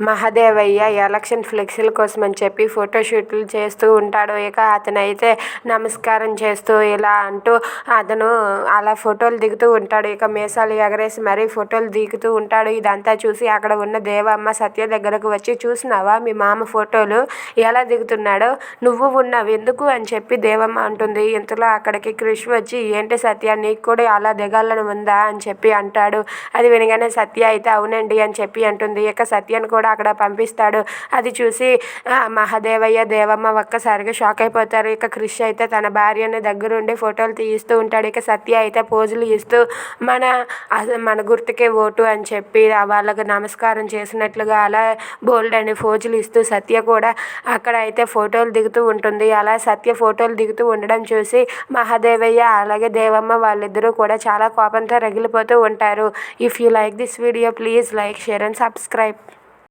Mahadevayya election ఫ్లెక్సీల అని చెప్పి ఫోటోషూట్లు చేస్తూ ఉంటాడు. ఇక అతనైతే నమస్కారం చేస్తూ ఇలా అంటూ అతను అలా ఫోటోలు దిగుతూ ఉంటాడు. ఇక మీసాలు ఎగరేసి మరీ ఫోటోలు దిగుతూ ఉంటాడు. ఇదంతా చూసి అక్కడ ఉన్న దేవమ్మ సత్య దగ్గరకు వచ్చి చూసినావా మీ మామ ఫోటోలు? ఎలా దిగుతున్నాడో? నువ్వు ఉన్నావు ఎందుకు? అని చెప్పి దేవమ్మ అంటుంది. ఇంతలో అక్కడికి క్రిష్ వచ్చి ఏంటి సత్య నీకు కూడా అలా దిగాలని ఉందా? అని చెప్పి అంటాడు. అది వినగానే సత్య అయితే అవునండి అని చెప్పి అంటుంది. ఇక సత్యను కూడా అక్కడ పంపిస్తాడు. అది చూసి మహాదేవయ్య దేవమ్మ ఒక్కసారిగా షాక్ అయిపోతారు. ఇక క్రిష్ అయితే తన భార్యని దగ్గరుండి ఫోటోలు తీస్తూ ఉంటాడు. ఇక సత్య అయితే పోజులు ఇస్తూ మన మన గుర్తుకే ఓటు అని చెప్పి వాళ్ళకు నమస్కారం చేసినట్లుగా అలా బోల్డ్ అని ఫోజులు ఇస్తూ సత్య కూడా అక్కడ అయితే ఫోటోలు దిగుతూ ఉంటుంది. అలా సత్య ఫోటోలు దిగుతూ ఉండడం చూసి మహాదేవయ్య అలాగే దేవమ్మ వాళ్ళిద్దరూ కూడా చాలా కోపంతో రగిలిపోతూ ఉంటారు. If you like this video please like share and subscribe